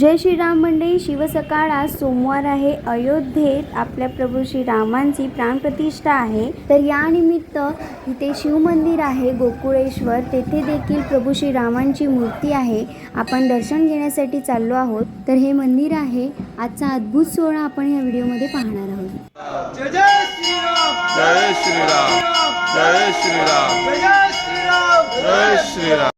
जय श्रीराम मंडळी शिवसकाळ आज सोमवार आहे. अयोध्येत आपल्या प्रभू श्रीरामांची प्राणप्रतिष्ठा आहे. तर यानिमित्त इथे शिवमंदिर आहे गोकुळेश्वर. तेथे देखील प्रभू श्रीरामांची मूर्ती आहे. आपण दर्शन घेण्यासाठी चाललो आहोत. तर हे मंदिर आहे. आजचा अद्भुत सोहळा आपण या व्हिडिओमध्ये पाहणार आहोत. जय जय श्रीराम! जय श्रीराम! जय श्रीराम! जय जय श्रीराम!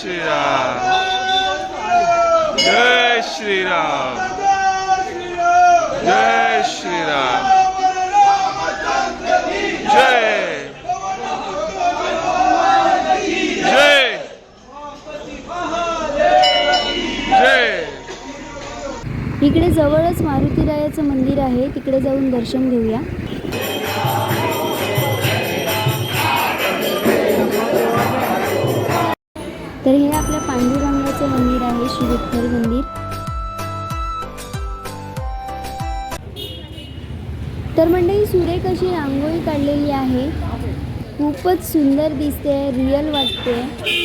श्रीराम। जय श्रीराम। जय श्रीराम। जय। जय। जय। इकडे जवळच मारुतीरायाचं मंदिर आहे. तिकडे जाऊन दर्शन घेऊया. तर हे आपल्या पांडुरंगाचं मंदिर आहे श्री विठ्ठल मंदिर. तर मंडळी सुरेख अशी रांगोळी काढलेली आहे? खूपच सुंदर दिसते रिअल वाटते.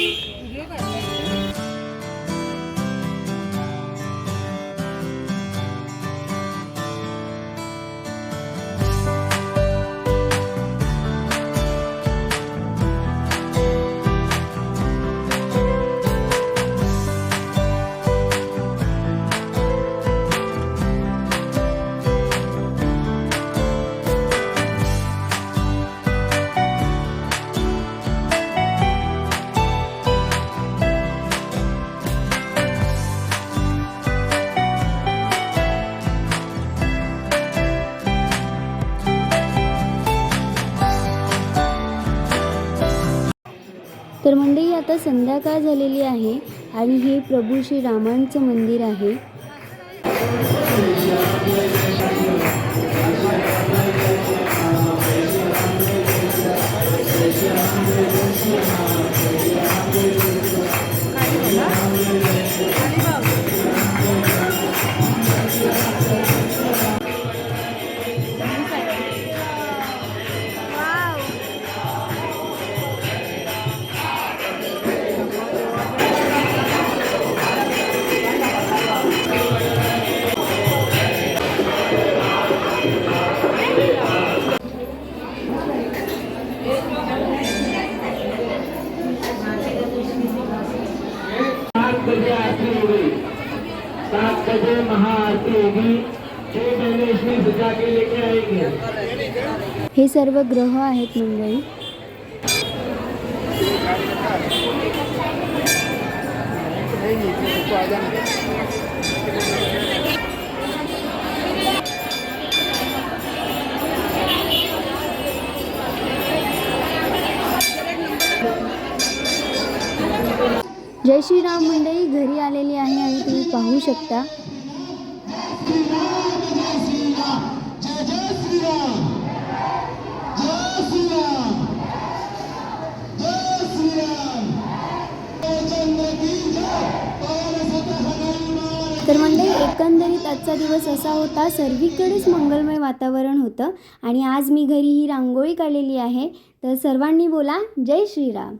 तर मंडळी आता संध्याकाळ झालेली आहे आणि हे प्रभू श्री रामांचं मंदिर आहे बजे महाआरती होगी छह इसमें सजा के लेके आएंगे. हे सर्व ग्रह आहेत मुंबई. जय श्रीराम मंडळी घरी आलेली आहे आणि तुम्ही पाहू शकता. तर मंडळी एकंदरीत आजचा दिवस असा होता सर्वीकडेच मंगलमय वातावरण होतं आणि आज मी घरी ही रांगोळी काढलेली आहे. तर सर्वांनी बोला जय श्रीराम.